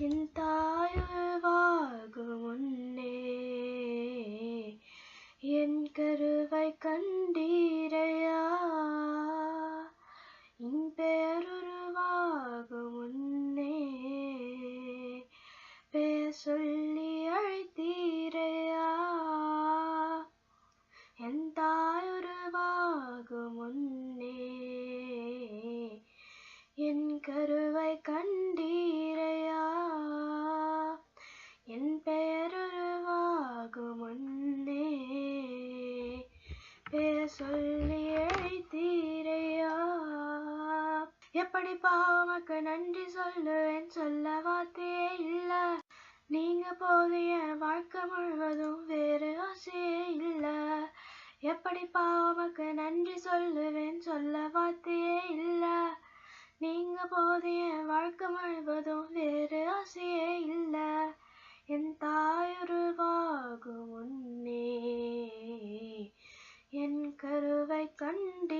என் தாயுருவாகும் முன்னே என் கருவை கண்டீரையா? இன் பேருருவாகும் எப்படி பாவமக்கு நன்றி சொல்லுவேன் சொல்ல வார்த்தையே இல்ல. நீங்க போது என் வாழ்க்கை முழுவதும் வேறு ஆசையே இல்ல. எப்படி பாவமக்கு நன்றி சொல்லுவேன் சொல்ல வார்த்தையே இல்ல. நீங்க போது என் வாழ்க்கை முழுவதும் வேறு ஆசையே இல்ல. என் தாயுருவாகும் உன்னே. என் கருவை கண்டீரையா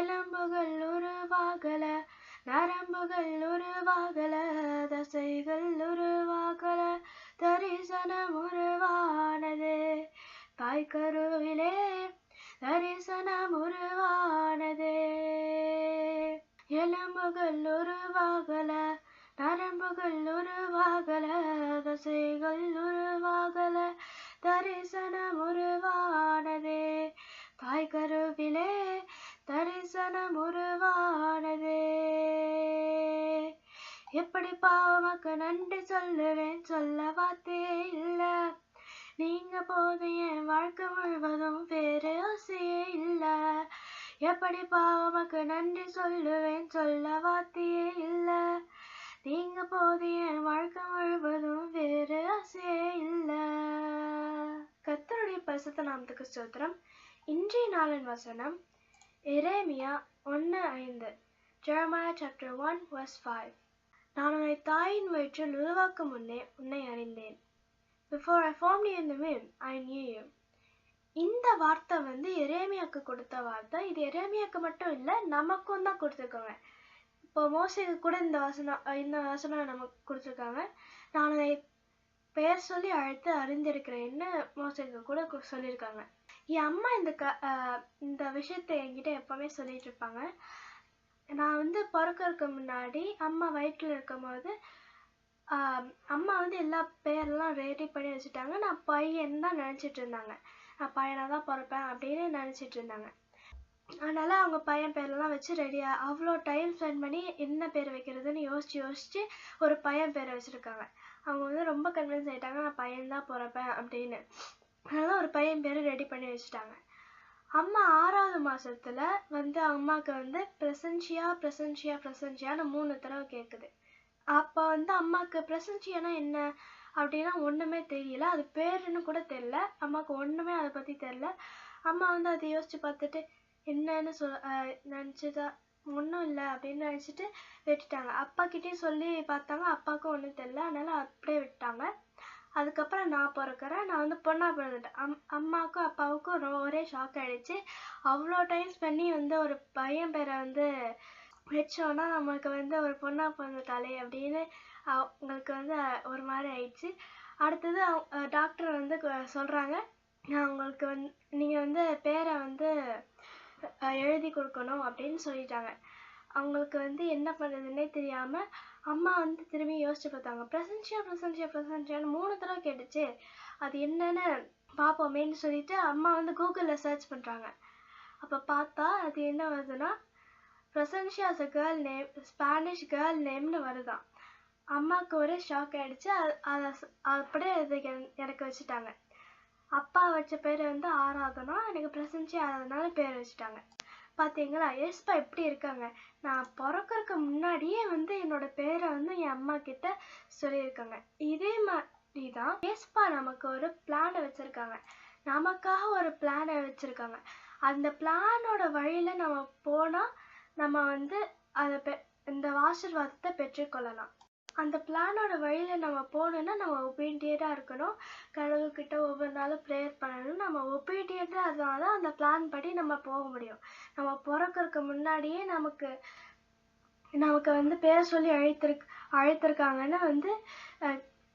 எலும்புகள் உருவாகல நரம்புகள் உருவாகல தசைகள் உருவாகல தரிசனம் உருவானது. பாய்கருவிலே தரிசனம் உருவானது. எலும்புகள் உருவாகல நரம்புகள் உருவாகல தசைகள் உருவாகல தரிசனம் உருவானது தரிசனம் உருவானது. எப்படி பாவமக்கு நன்றி சொல்லுவேன் சொல்ல வார்த்தையே இல்ல நீங்க போது என் வாழ்க்கை முழுவதும் வேறு ஆசையே இல்ல. எப்படி பாவமக்கு நன்றி சொல்லுவேன் சொல்ல வார்த்தையே இல்ல நீங்க போது என் வாழ்க்கை முழுவதும் வேறு ஆசையே இல்ல. கத்தருடைய பரிசுத்த நாமத்துக்கு ஸ்தோத்திரம். இன்றைய நாளின் வசனம் எரேமியா ஒன்று ஐந்து Jeremiah chapter one verse five நான் உன்னை தாயின் வயிற்றில் உருவாக்கும் முன்னே உன்னை அறிந்தேன். Before I form you in mean I knew you இந்த வார்த்தை வந்து எரேமியாக்கு கொடுத்த வார்த்தை. இது எரேமியாக்கு மட்டும் இல்லை நமக்கும் தான் கொடுத்துருக்காங்க. இப்போ மோசைக்கு கூட இந்த வசனம் இந்த வசனம் நமக்கு கொடுத்துருக்காங்க. நான் உன்னை பெயர் சொல்லி அழைத்து அறிந்திருக்கிறேன்னு மோசைக்கு கூட சொல்லியிருக்காங்க. என் அம்மா இந்த க இந்த விஷயத்தை என்கிட்ட எப்பவுமே சொல்லிட்டு இருப்பாங்க. நான் வந்து பிறக்கறதுக்கு முன்னாடி அம்மா வயிற்றில் இருக்கும்போது அம்மா வந்து எல்லா பேரெல்லாம் ரெடி பண்ணி வச்சுட்டாங்க. நான் பையன் தான் நினச்சிட்டு இருந்தாங்க. நான் பையனாக தான் பிறப்பேன் அப்படின்னு நினச்சிட்டு இருந்தாங்க. அதனால அவங்க பையன் பேரெல்லாம் வச்சு ரெடியாக அவ்வளோ டைம் ஸ்பெண்ட் பண்ணி என்ன பேர் வைக்கிறதுன்னு யோசிச்சு யோசிச்சு ஒரு பையன் பேரை வச்சுருக்காங்க. அவங்க வந்து ரொம்ப கன்வின்ஸ் ஆகிட்டாங்க நான் பையன் தான் பிறப்பேன் அப்படின்னு. அதனால ஒரு பையன் பேர் ரெடி பண்ணி வச்சுட்டாங்க. அம்மா ஆறாவது மாசத்துல வந்து அம்மாவுக்கு வந்து பிரசன்சியா பிரசன்சியா பிரசன்சியான்னு மூணு தடவை கேட்குது அப்போ வந்து அம்மாவுக்கு பிரசன்சியானா என்ன அப்படின்னா ஒன்றுமே தெரியல. அது பேருன்னு கூட தெரியல. அம்மாவுக்கு ஒன்றுமே அதை பற்றி தெரியல. அம்மா வந்து அதை யோசிச்சு பார்த்துட்டு என்னன்னு சொல் நினச்சிதா ஒன்றும் இல்லை அப்படின்னு நினச்சிட்டு விட்டுட்டாங்க. அப்பா கிட்டேயும் சொல்லி பார்த்தாங்க. அப்பாவுக்கும் ஒன்றும் தெரில அதனால அப்படியே விட்டாங்க அதுக்கப்புறம் நான் பிறக்கிறேன். நான் வந்து பொண்ணா பிறந்துட்டேன். அம் அம்மாவுக்கும் அப்பாவுக்கும் ஒரே ஷாக் ஆகிடுச்சு அவ்வளோ டைம் பண்ணி வந்து ஒரு பையன் பேரை வந்து வச்சோன்னா நம்மளுக்கு வந்து ஒரு பொண்ணா பிறந்துட்டாளே அப்படின்னு அவங்களுக்கு வந்து ஒரு மாதிரி ஆயிடுச்சு. அடுத்தது டாக்டர் வந்து சொல்கிறாங்க அவங்களுக்கு நான் உங்களுக்கு வந்து நீங்கள் வந்து பேரை வந்து எழுதி கொடுக்கணும் அப்படின்னு சொல்லிட்டாங்க. அவங்களுக்கு வந்து என்ன பண்ணுறதுன்னே தெரியாமல் அம்மா வந்து திரும்பி யோசிச்சு பார்த்தாங்க. ப்ரெசன்ஷியா பிரசன்சியா பிரசன்சியான்னு மூணு தடவை கேட்டுச்சு. அது என்னன்னு பார்ப்போமேன்னு சொல்லிட்டு அம்மா வந்து கூகுளில் சர்ச் பண்ணுறாங்க அப்போ பார்த்தா அது என்ன வருதுன்னா a girl name Spanish girl நேம்னு வருதான் அம்மாவுக்கு ஒரே ஷாக் ஆகிடுச்சு அது- அதை அப்படியே அதுக்கு எனக்கு வச்சுட்டாங்க. அப்பா வச்ச பேர் வந்து ஆராதனா எனக்கு பிரசன்சியா ஆராதனால பேர் வச்சுட்டாங்க. பார்த்தீங்களா ஏஸ்பா எப்படி இருக்காங்க? நான் பிறக்கறதுக்கு முன்னாடியே வந்து என்னோட பேரை வந்து என் அம்மா கிட்ட சொல்லியிருக்காங்க. இதே மாதிரி தான் ஏஸ்பா நமக்கு ஒரு பிளானை வச்சிருக்காங்க. நமக்காக ஒரு பிளானை வச்சிருக்காங்க. அந்த பிளானோட வழியில நம்ம போனால் நம்ம வந்து அதை பெ- இந்த ஆசிர்வாதத்தை பெற்றுக்கொள்ளலாம். அந்த பிளானோட வழியில் நம்ம போகணுன்னா நம்ம ஒபீடியண்டாக இருக்கணும். கடவுள்கிட்ட ஒவ்வொரு நாளும் ப்ரேயர் பண்ணணும். நம்ம ஒபீடியண்டாக இருந்தால் தான் அந்த பிளான் படி நம்ம போக முடியும். நம்ம பிறக்கிறதுக்கு முன்னாடியே நமக்கு நமக்கு வந்து பேர் சொல்லி அழைத்திருக் அழைத்திருக்காங்கன்னு வந்து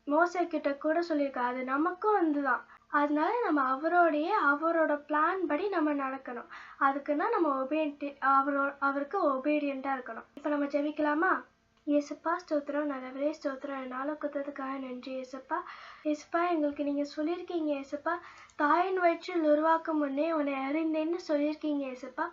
மோசக்கிட்ட கூட சொல்லியிருக்கா அது நமக்கும் வந்துதான். அதனால நம்ம அவரோடைய அவரோட பிளான் படி நம்ம நடக்கணும். அதுக்குன்னா நம்ம ஒபீடிய அவரோ அவருக்கு ஒபீடியண்ட்டாக இருக்கணும். இப்போ நம்ம ஜெபிக்கலாமா? ஏசப்பா ஸ்தோத்திரம். நல்லவரே ஸ்தோத்திரம். என்னால் கொடுத்ததுக்காக நன்றி ஏசப்பா ஏசப்பா எங்களுக்கு நீங்கள் சொல்லியிருக்கீங்க ஏசப்பா தாயின் வயிற்றில் உருவாக்கும் முன்னே உன்னை அறிந்தேன்னு சொல்லியிருக்கீங்க ஏசப்பா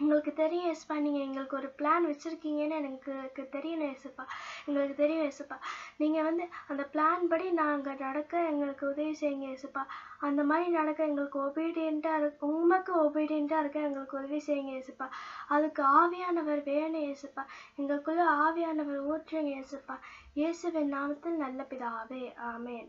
உங்களுக்கு தெரியும் எஸ்பா நீங்கள் எங்களுக்கு ஒரு பிளான் வச்சுருக்கீங்கன்னு எனக்கு தெரியும் தெரியணும் எங்களுக்கு தெரியும் ஏசப்பா நீங்கள் வந்து அந்த பிளான் படி நாங்கள் நடக்க எங்களுக்கு உதவி செய்யுங்க ஏசப்பா அந்த மாதிரி நடக்க எங்களுக்கு ஒபீடியண்ட்டாக இருக்கு உண்மைக்கு ஒபீடியண்ட்டாக இருக்க எங்களுக்கு உதவி செய்யுங்க ஏசப்பா அதுக்கு ஆவியானவர் வேணும் ஏசப்பா எங்களுக்குள்ளே ஆவியானவர் ஊற்றுங்க ஏசப்பா இயேசுவின் நாமத்தில் நல்ல பிதாவே. ஆமேன்.